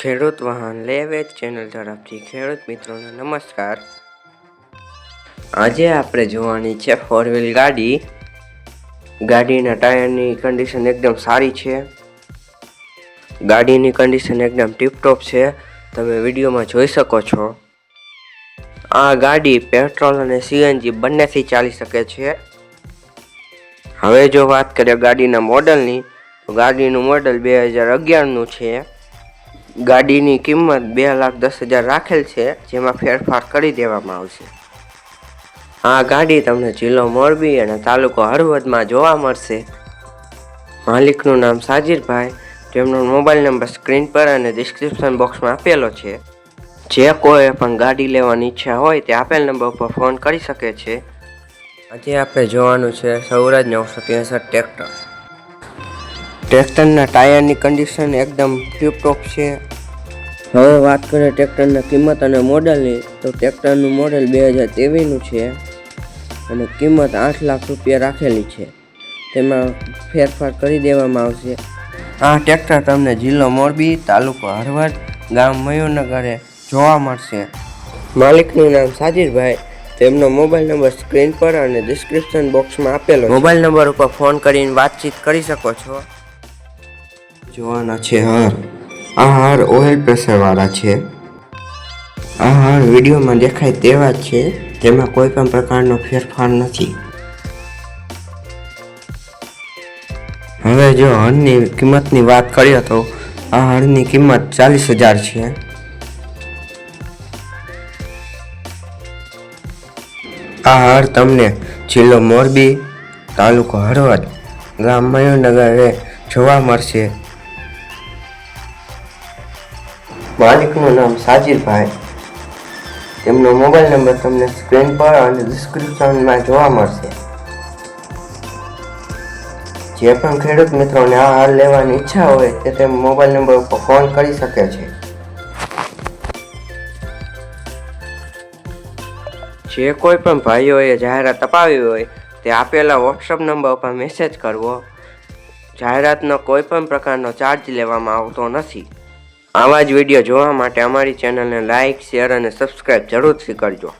ખેડૂત વાહન લે વેચ ચેનલ તરફથી ખેડૂત મિત્રોને નમસ્કાર. આજે આપણે જોવાની છે ફોર વ્હીલ ગાડી. ગાડીના ટાયરની કન્ડિશન એકદમ સારી છે. ગાડીની કન્ડિશન એકદમ ટીપટોપ છે. તમે વિડીયોમાં જોઈ શકો છો. આ ગાડી પેટ્રોલ અને સીએનજી બંનેથી ચાલી શકે છે. હવે જો વાત કરીએ ગાડીના મોડલની તો ગાડીનું મોડલ બે હજાર અગિયારનું છે. ગાડીની કિંમત બે લાખ દસ હજાર રાખેલ છે, જેમાં ફેરફાર કરી દેવામાં આવશે. આ ગાડી તમને જિલ્લો મોરબી અને તાલુકો હળવદમાં જોવા મળશે. માલિકનું નામ સાજીરભાઈ, તેમનો મોબાઈલ નંબર સ્ક્રીન પર અને ડિસ્ક્રિપ્શન બોક્સમાં આપેલો છે. જે કોઈ પણ ગાડી લેવાની ઈચ્છા હોય તે આપેલ નંબર ઉપર ફોન કરી શકે છે. આજે આપણે જોવાનું છે સૌરાજ નવસો ત્રેસઠ ટ્રેક્ટર. ટ્રેક્ટરના ટાયરની કન્ડિશન એકદમ ટીપટોપ છે. હવે વાત કરીએ ટ્રેક્ટરના કિંમત અને મોડલની, તો ટ્રેક્ટરનું મોડલ બે હજાર તેવીસનું છે અને કિંમત આઠ લાખ રૂપિયા રાખેલી છે. તેમાં ફેરફાર કરી દેવામાં આવશે. આ ટ્રેક્ટર તમને જિલ્લો મોરબી, તાલુકો હળવદ ગામ મયુરનગરે જોવા મળશે. માલિકનું નામ સાજીરભાઈ તેમનો મોબાઈલ નંબર સ્ક્રીન પર અને ડિસ્ક્રિપ્શન બોક્સમાં આપેલો મોબાઈલ નંબર ઉપર ફોન કરીને વાતચીત કરી શકો છો. જોવાના છે હાર આ હાર ઓઇલ પ્રેશરવાળા છે. આ હાર વિડીયોમાં દેખાય તેવા જ છે, તેમાં કોઈ પણ પ્રકારનો ફેરફાર નથી. હવે જો હળની કિંમતની વાત કરીએ તો આ હળની કિંમત ચાલીસ હજાર છે. આ હાર તમને જિલ્લો મોરબી તાલુકો હળવદ ગામ મયુરનગરે જોવા મળશે. માલિકનું નામ સાજીરભાઈ તેમનો મોબાઈલ નંબર તમને સ્ક્રીન પર અને ડિસ્ક્રિપ્શનમાં જોવા મળશે. જે પણ ખેડૂત મિત્રોને આ હાર લેવાની ઈચ્છા હોય તે તે મોબાઈલ નંબર ઉપર ફોન કરી શકે છે. જે કોઈ પણ ભાઈઓએ જાહેરાત અપાવી હોય તે આપેલા વોટ્સઅપ નંબર ઉપર મેસેજ કરવો. જાહેરાતનો કોઈ પણ પ્રકારનો ચાર્જ લેવામાં આવતો નથી. આવા જ વીડિયો જોવા માટે અમારી ચેનલને લાઇક શેર અને સબસ્ક્રાઈબ જરૂરથી કરજો.